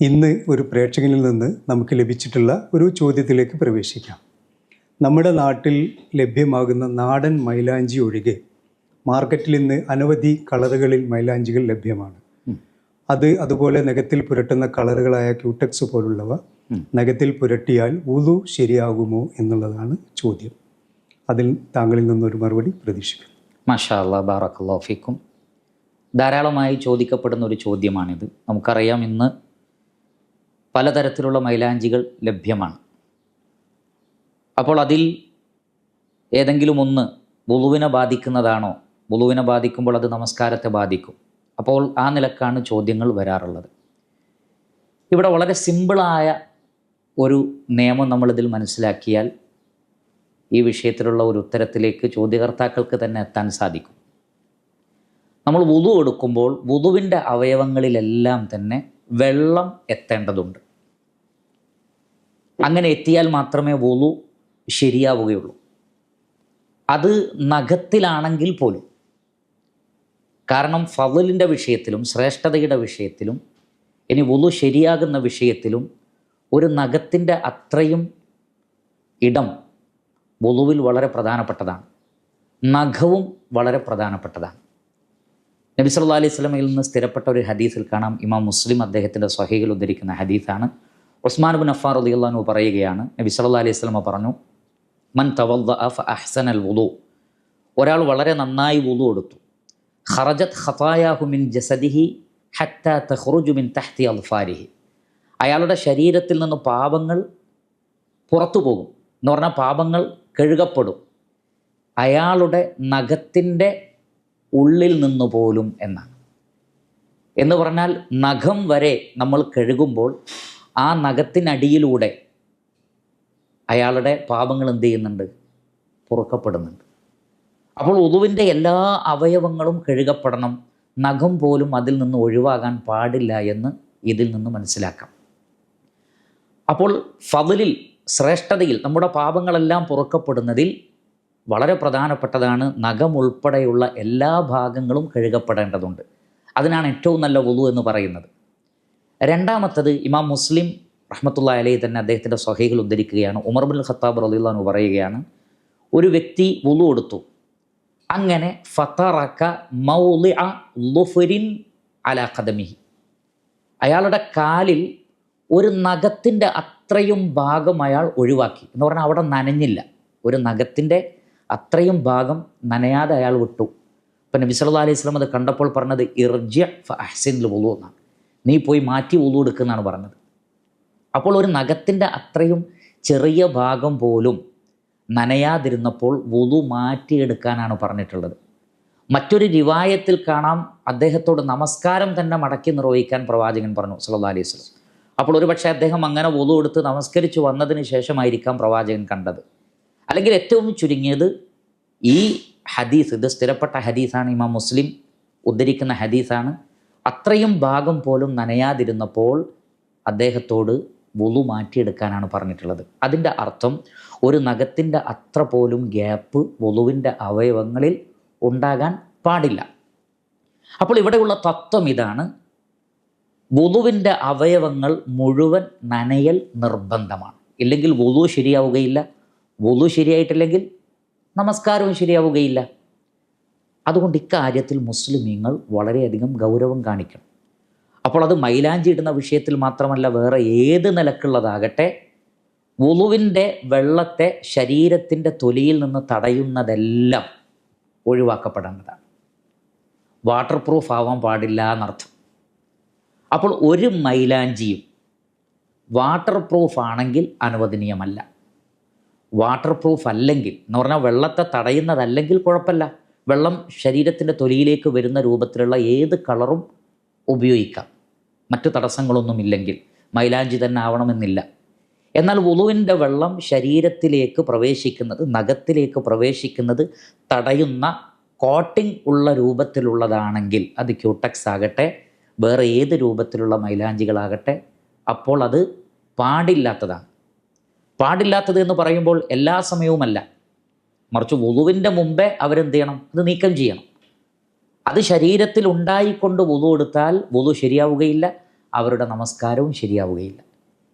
ഇന്ന് ഒരു പ്രേക്ഷകനിൽ നിന്ന് നമുക്ക് ലഭിച്ചിട്ടുള്ള ഒരു ചോദ്യത്തിലേക്ക് പ്രവേശിക്കാം. നമ്മുടെ നാട്ടിൽ ലഭ്യമാകുന്ന നാടൻ മൈലാഞ്ചി ഒഴികെ മാർക്കറ്റിൽ ഇന്ന് അനവധി കളറുകളിൽ മൈലാഞ്ചികൾ ലഭ്യമാണ്. അത് അതുപോലെ നഖത്തിൽ പുരട്ടുന്ന കളറുകളായ ക്യൂടെക്സ് പോലുള്ളവ നഖത്തിൽ പുരട്ടിയാൽ ഉതു ശരിയാകുമോ എന്നുള്ളതാണ് ചോദ്യം. അതിൽ താങ്കളിൽ നിന്നൊരു മറുപടി പ്രതീക്ഷിക്കുന്നു. മാഷാ അല്ലാ ബാറക്കല്ലാ ഫിക്കും. ധാരാളമായി ചോദിക്കപ്പെടുന്ന ഒരു ചോദ്യമാണിത്. നമുക്കറിയാം ഇന്ന് പലതരത്തിലുള്ള മൈലാഞ്ചികൾ ലഭ്യമാണ്. അപ്പോൾ അതിൽ ഏതെങ്കിലും ഒന്ന് ബുളുവിനെ ബാധിക്കുന്നതാണോ? ബുളുവിനെ ബാധിക്കുമ്പോൾ അത് നമസ്കാരത്തെ ബാധിക്കും. അപ്പോൾ ആ നിലക്കാണ് ചോദ്യങ്ങൾ വരാറുള്ളത്. ഇവിടെ വളരെ സിമ്പിളായ ഒരു നിയമം നമ്മളിതിൽ മനസ്സിലാക്കിയാൽ ഈ വിഷയത്തിലുള്ള ഒരു ഉത്തരത്തിലേക്ക് ചോദ്യകർത്താക്കൾക്ക് തന്നെ എത്താൻ സാധിക്കും. നമ്മൾ വുതു എടുക്കുമ്പോൾ വുതുവിന്റെ അവയവങ്ങളിലെല്ലാം തന്നെ വെള്ളം എത്തേണ്ടതുണ്ട്. അങ്ങനെ എത്തിയാൽ മാത്രമേ വോളു ശരിയാവുകയുള്ളൂ. അത് നഖത്തിലാണെങ്കിൽ പോലും. കാരണം ഫവലിന്റെ വിഷയത്തിലും ശ്രേഷ്ഠതയുടെ വിഷയത്തിലും ഇനി വുളു ശരിയാകുന്ന വിഷയത്തിലും ഒരു നഖത്തിന്റെ അത്രയും ഇടം വുളുവിൽ വളരെ പ്രധാനപ്പെട്ടതാണ്. നഖവും വളരെ പ്രധാനപ്പെട്ടതാണ്. നബി സല്ലാ അലൈഹി സ്വലമയിൽ നിന്ന് സ്ഥിരപ്പെട്ട ഒരു ഹദീസിൽ കാണാം. ഇമാം മുസ്ലിം അദ്ദേഹത്തിന്റെ സ്വഹീകൾ ഉദ്ധരിക്കുന്ന ഹദീസാണ്. ഉസ്മാൻ ബിൻ അഫാർ റളിയല്ലാഹു പറയുകയാണ് നബി സല്ലാ അലൈഹി സ്വലമ പറഞ്ഞു മൻ തവദ്ദ അഫ് അഹ്സൻ അൽ വുദു ഒരാൾ വളരെ നന്നായി വുദു എടുത്തു. ഖറജത് ഖതായാഹു മിൻ ജസദിഹി ഹത്ത മിൻ തഹ്തി അൽഫാരിഹി അയാളുടെ ശരീരത്തിൽ നിന്ന് പാപങ്ങൾ പുറത്തു പോകും. എന്ന് പറഞ്ഞാൽ പാപങ്ങൾ കഴുകപ്പെടും. അയാളുടെ നഖത്തിന്റെ ഉള്ളിൽ നിന്ന് പോലും എന്നാണ്. എന്ന് പറഞ്ഞാൽ നഖം വരെ നമ്മൾ കഴുകുമ്പോൾ ആ നഖത്തിനടിയിലൂടെ അയാളുടെ പാപങ്ങൾ എന്ത് ചെയ്യുന്നുണ്ട്? പുറക്കപ്പെടുന്നുണ്ട്. അപ്പോൾ ഒതുവിന്റെ എല്ലാ അവയവങ്ങളും കഴുകപ്പെടണം. നഖം പോലും അതിൽ നിന്ന് ഒഴിവാകാൻ പാടില്ല എന്ന് ഇതിൽ നിന്ന് മനസ്സിലാക്കാം. അപ്പോൾ ഫതിലിൽ ശ്രേഷ്ഠതയിൽ നമ്മുടെ പാപങ്ങളെല്ലാം പൊറുക്കപ്പെടുന്നതിൽ വളരെ പ്രധാനപ്പെട്ടതാണ് നഖം ഉൾപ്പെടെയുള്ള എല്ലാ ഭാഗങ്ങളും കഴുകപ്പെടേണ്ടതുണ്ട്. അതിനാണ് ഏറ്റവും നല്ല വുളു എന്ന് പറയുന്നത്. രണ്ടാമത്തത് ഇമാം മുസ്ലിം റഹ്മത്തുള്ള അലൈ തന്നെ അദ്ദേഹത്തിന്റെ സ്വഹൈകൾ ഉദ്ധരിക്കുകയാണ്. ഉമർ ബുൽ ഖത്താബ് റലിള്ളാന്ന് പറയുകയാണ് ഒരു വ്യക്തി വുളു എടുത്തു. അങ്ങനെ ഫത്തറക്ക മൗലി ലുഫുരിൻ അല ഖദമി അയാളുടെ കാലിൽ ഒരു നഖത്തിന്റെ അത്രയും ഭാഗം അയാൾ ഒഴിവാക്കി. എന്ന് പറഞ്ഞാൽ അവിടെ നനഞ്ഞില്ല. ഒരു നഖത്തിന്റെ അത്രയും ഭാഗം നനയാതെ അയാൾ വിട്ടു. അപ്പം നബി അലൈഹി സ്വലം അത് കണ്ടപ്പോൾ പറഞ്ഞത് ഇർജ്യ അഹ്സിൻ വുളു എന്നാണ്. നീ പോയി മാറ്റി ഉളു എടുക്കുന്നാണ് പറഞ്ഞത്. അപ്പോൾ ഒരു നഖത്തിന്റെ അത്രയും ചെറിയ ഭാഗം പോലും നനയാതിരുന്നപ്പോൾ വുളു മാറ്റിയെടുക്കാനാണ് പറഞ്ഞിട്ടുള്ളത്. മറ്റൊരു രിവായത്തിൽ കാണാം അദ്ദേഹത്തോട് നമസ്കാരം തന്നെ മടക്കി നിർവഹിക്കാൻ പ്രവാചകൻ പറഞ്ഞു സല്ലാ അലൈഹി സ്വലം അപ്പോൾ ഒരു പക്ഷേ അദ്ദേഹം അങ്ങനെ വുളു എടുത്ത് നമസ്കരിച്ചു വന്നതിന് ശേഷമായിരിക്കാം പ്രവാചകൻ കണ്ടത്. അല്ലെങ്കിൽ ഏറ്റവും ചുരുങ്ങിയത് ഈ ഹദീസ് ഇത് സ്ഥിരപ്പെട്ട ഹദീസാണ് ഇമാം മുസ്ലിം ഉദ്ധരിക്കുന്ന ഹദീസാണ്. അത്രയും ഭാഗം പോലും നനയാതിരുന്നപ്പോൾ അദ്ദേഹത്തോട് വുളു മാറ്റിയെടുക്കാനാണ് പറഞ്ഞിട്ടുള്ളത്. അതിന്റെ അർത്ഥം ഒരു നഖത്തിന്റെ അത്ര പോലും ഗ്യാപ്പ് വുളുവിന്റെ അവയവങ്ങളിൽ ഉണ്ടാകാൻ പാടില്ല. അപ്പോൾ ഇവിടെയുള്ള തത്വം ഇതാണ്. വുളുവിന്റെ അവയവങ്ങൾ മുഴുവൻ നനയൽ നിർബന്ധമാണ്. ഇല്ലെങ്കിൽ വുളു ശരിയാവുകയില്ല. വുളു ശരിയായിട്ടില്ലെങ്കിൽ നമസ്കാരവും ശരിയാവുകയില്ല. അതുകൊണ്ട് ഇക്കാര്യത്തിൽ മുസ്ലിമീങ്ങൾ വളരെയധികം ഗൗരവം കാണിക്കണം. അപ്പോൾ അത് മൈലാഞ്ചി ഇടുന്ന വിഷയത്തിൽ മാത്രമല്ല വേറെ ഏത് നിലക്കുള്ളതാകട്ടെ വുളുവിന്റെ വെള്ളത്തെ ശരീരത്തിന്റെ തൊലിയിൽ നിന്ന് തടയുന്നതെല്ലാം ഒഴിവാക്കപ്പെടേണ്ടതാണ്. വാട്ടർ പ്രൂഫ് ആവാൻ പാടില്ല എന്നർത്ഥം. അപ്പോൾ ഒരു മൈലാഞ്ചിയും വാട്ടർ പ്രൂഫ് ആണെങ്കിൽ അനുവദനീയമല്ല. വാട്ടർ പ്രൂഫ് അല്ലെങ്കിൽ എന്ന് പറഞ്ഞാൽ വെള്ളത്തെ തടയുന്നതല്ലെങ്കിൽ കുഴപ്പമില്ല. വെള്ളം ശരീരത്തിന്റെ തൊലിയിലേക്ക് വരുന്ന രൂപത്തിലുള്ള ഏത് കളറും ഉപയോഗിക്കാം. മറ്റു തടസ്സങ്ങളൊന്നുമില്ലെങ്കിൽ മൈലാഞ്ചി തന്നെ ആവണമെന്നില്ല. എന്നാൽ വുളുവിന്റെ വെള്ളം ശരീരത്തിലേക്ക് പ്രവേശിക്കുന്നത് നഖത്തിലേക്ക് പ്രവേശിക്കുന്നത് തടയുന്ന കോട്ടിംഗ് ഉള്ള രൂപത്തിലുള്ളതാണെങ്കിൽ അത് ക്യൂട്ടക്സ് ആകട്ടെ വേറെ ഏത് രൂപത്തിലുള്ള മൈലാഞ്ചികളാകട്ടെ അപ്പോൾ അത് പാടില്ലാത്തതാണ്. പാടില്ലാത്തത് എന്ന് പറയുമ്പോൾ എല്ലാ സമയവുമല്ല. മറിച്ച് വുളുവിന്റെ മുമ്പേ അവരെന്ത് ചെയ്യണം? അത് നീക്കം ചെയ്യണം. അത് ശരീരത്തിൽ ഉണ്ടായിക്കൊണ്ട് വുളു എടുത്താൽ വുളു ശരിയാവുകയില്ല അവരുടെ നമസ്കാരവും ശരിയാവുകയില്ല.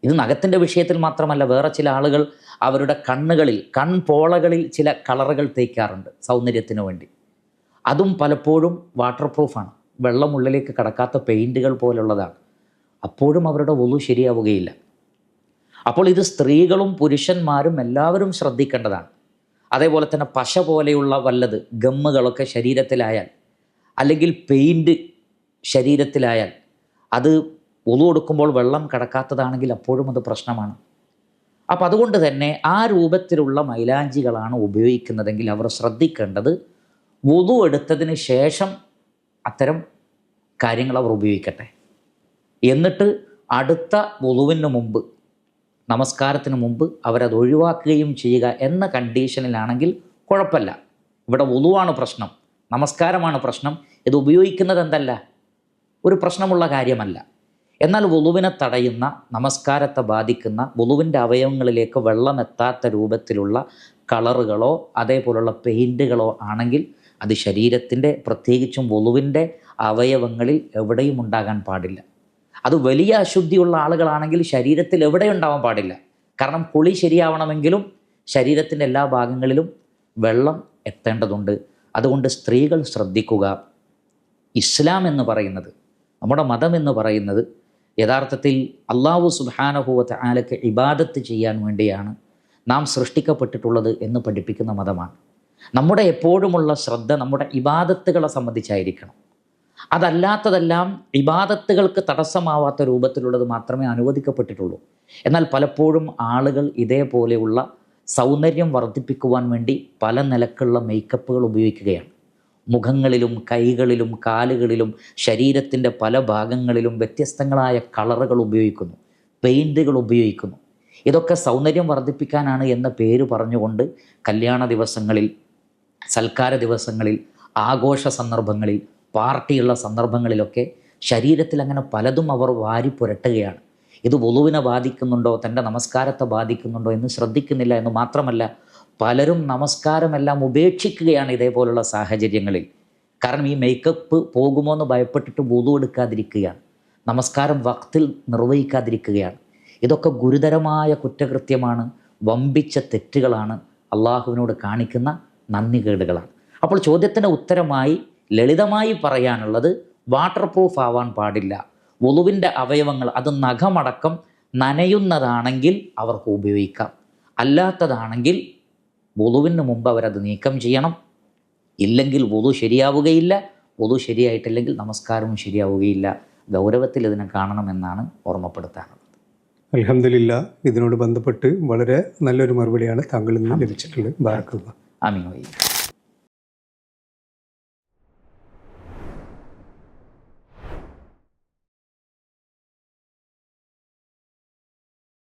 ഇത് നഖത്തിന്റെ വിഷയത്തിൽ മാത്രമല്ല വേറെ ചില ആളുകൾ അവരുടെ കണ്ണുകളിൽ കൺപോളകളിൽ ചില കളറുകൾ തേക്കാറുണ്ട് സൗന്ദര്യത്തിന് വേണ്ടി. അതും പലപ്പോഴും വാട്ടർ പ്രൂഫാണ് വെള്ളം ഉള്ളിലേക്ക് കടക്കാത്ത പെയിന്റുകൾ പോലുള്ളതാണ്. അപ്പോഴും അവരുടെ വുളു ശരിയാവുകയില്ല. അപ്പോൾ ഇത് സ്ത്രീകളും പുരുഷന്മാരും എല്ലാവരും ശ്രദ്ധിക്കേണ്ടതാണ്. അതേപോലെ തന്നെ പശ പോലെയുള്ള വല്ലത് ഗമ്മുകളൊക്കെ ശരീരത്തിലായാൽ അല്ലെങ്കിൽ പെയിന്റ് ശരീരത്തിലായാൽ അത് ഒതു കൊടുക്കുമ്പോൾ വെള്ളം കടക്കാത്തതാണെങ്കിൽ അപ്പോഴും അത് പ്രശ്നമാണ്. അപ്പോൾ അതുകൊണ്ട് തന്നെ ആ രൂപത്തിലുള്ള മൈലാഞ്ചികളാണ് ഉപയോഗിക്കുന്നതെങ്കിൽ അവർ ശ്രദ്ധിക്കേണ്ടത് വുതു എടുത്തതിന് ശേഷം അത്തരം കാര്യങ്ങൾ അവർ ഉപയോഗിക്കട്ടെ. എന്നിട്ട് അടുത്ത വുതുവിന് മുമ്പ് നമസ്കാരത്തിന് മുമ്പ് അവരത് ഒഴിവാക്കുകയും ചെയ്യുക എന്ന കണ്ടീഷനിലാണെങ്കിൽ കുഴപ്പമില്ല. ഇവിടെ ഒതുവാണ് പ്രശ്നം. നമസ്കാരമാണ് പ്രശ്നം. ഇത് ഉപയോഗിക്കുന്നത് എന്തല്ല? ഒരു പ്രശ്നമുള്ള കാര്യമല്ല. എന്നാൽ വുളുവിനെ തടയുന്ന നമസ്കാരത്തെ ബാധിക്കുന്ന വുളുവിന്റെ അവയവങ്ങളിലേക്ക് വെള്ളമെത്താത്ത രൂപത്തിലുള്ള കളറുകളോ അതേപോലുള്ള പെയിന്റുകളോ ആണെങ്കിൽ അത് ശരീരത്തിന്റെ പ്രത്യേകിച്ചും വുളുവിന്റെ അവയവങ്ങളിൽ എവിടെയും ഉണ്ടാകാൻ പാടില്ല. അത് വലിയ അശുദ്ധിയുള്ള ആളുകളാണെങ്കിൽ ശരീരത്തിൽ എവിടെ ഉണ്ടാവാൻ പാടില്ല. കാരണം കുളി ശരിയാവണമെങ്കിലും ശരീരത്തിന്റെ എല്ലാ ഭാഗങ്ങളിലും വെള്ളം എത്തേണ്ടതുണ്ട്. അതുകൊണ്ട് സ്ത്രീകൾ ശ്രദ്ധിക്കുക. ഇസ്ലാം എന്ന് പറയുന്നത് നമ്മുടെ മതം എന്ന് പറയുന്നത് യഥാർത്ഥത്തിൽ അള്ളാഹു സുബാനഹുവത്ത് ആലക്ക് ഇബാദത്ത് ചെയ്യാൻ വേണ്ടിയാണ് നാം സൃഷ്ടിക്കപ്പെട്ടിട്ടുള്ളത് എന്ന് പഠിപ്പിക്കുന്ന മതമാണ്. നമ്മുടെ എപ്പോഴുമുള്ള ശ്രദ്ധ നമ്മുടെ ഇബാദത്തുകളെ സംബന്ധിച്ചായിരിക്കണം. അതല്ലാത്തതെല്ലാം ഇബാദത്തുകൾക്ക് തടസ്സമാവാത്ത രൂപത്തിലുള്ളത് മാത്രമേ അനുവദിക്കപ്പെട്ടിട്ടുള്ളൂ. എന്നാൽ പലപ്പോഴും ആളുകൾ ഇതേപോലെയുള്ള സൗന്ദര്യം വർദ്ധിപ്പിക്കുവാൻ വേണ്ടി പല നിലക്കുള്ള മേക്കപ്പുകൾ ഉപയോഗിക്കുകയാണ്. മുഖങ്ങളിലും കൈകളിലും കാലുകളിലും ശരീരത്തിന്റെ പല ഭാഗങ്ങളിലും വ്യത്യസ്തങ്ങളായ കളറുകൾ ഉപയോഗിക്കുന്നു പെയിന്റുകൾ ഉപയോഗിക്കുന്നു. ഇതൊക്കെ സൗന്ദര്യം വർദ്ധിപ്പിക്കാനാണ് എന്ന പേര് പറഞ്ഞുകൊണ്ട് കല്യാണ ദിവസങ്ങളിൽ സൽക്കാര ദിവസങ്ങളിൽ ആഘോഷ സന്ദർഭങ്ങളിൽ പാർട്ടിയുള്ള സന്ദർഭങ്ങളിലൊക്കെ ശരീരത്തിൽ അങ്ങനെ പലതും അവർ വാരി പുരട്ടുകയാണ്. ഇത് വുളുവിനെ ബാധിക്കുന്നുണ്ടോ തന്റെ നമസ്കാരത്തെ ബാധിക്കുന്നുണ്ടോ എന്ന് ശ്രദ്ധിക്കുന്നില്ല എന്ന് മാത്രമല്ല പലരും നമസ്കാരമെല്ലാം ഉപേക്ഷിക്കുകയാണ് ഇതേപോലുള്ള സാഹചര്യങ്ങളിൽ. കാരണം ഈ മേക്കപ്പ് പോകുമോ എന്ന് ഭയപ്പെട്ടിട്ട് വുളു എടുക്കാതിരിക്കുകയാണ്. നമസ്കാരം വക്തിൽ നിർവഹിക്കാതിരിക്കുകയാണ്. ഇതൊക്കെ ഗുരുതരമായ കുറ്റകൃത്യമാണ് വമ്പിച്ച തെറ്റുകളാണ്. അള്ളാഹുവിനോട് കാണിക്കുന്ന നന്ദികേടുകളാണ്. അപ്പോൾ ചോദ്യത്തിന്റെ ഉത്തരമായി ലളിതമായി പറയാനുള്ളത് വാട്ടർ പ്രൂഫ് ആവാൻ പാടില്ല. വുളുവിന്റെ അവയവങ്ങൾ അത് നഖമടക്കം നനയുന്നതാണെങ്കിൽ അവർക്ക് ഉപയോഗിക്കാം. അല്ലാത്തതാണെങ്കിൽ വുളുവിന് മുമ്പ് അവരത് നീക്കം ചെയ്യണം. ഇല്ലെങ്കിൽ വുളു ശരിയാവുകയില്ല. വുളു ശരിയായിട്ടില്ലെങ്കിൽ നമസ്കാരവും ശരിയാവുകയില്ല. ഗൗരവത്തിൽ ഇതിനെ കാണണമെന്നാണ് ഓർമ്മപ്പെടുത്താറുള്ളത് അലഹമില്ല ഇതിനോട് ബന്ധപ്പെട്ട് വളരെ നല്ലൊരു മറുപടിയാണ് താങ്കളിൽ നിന്ന് ലഭിച്ചിട്ടുള്ളത്. വയ്യ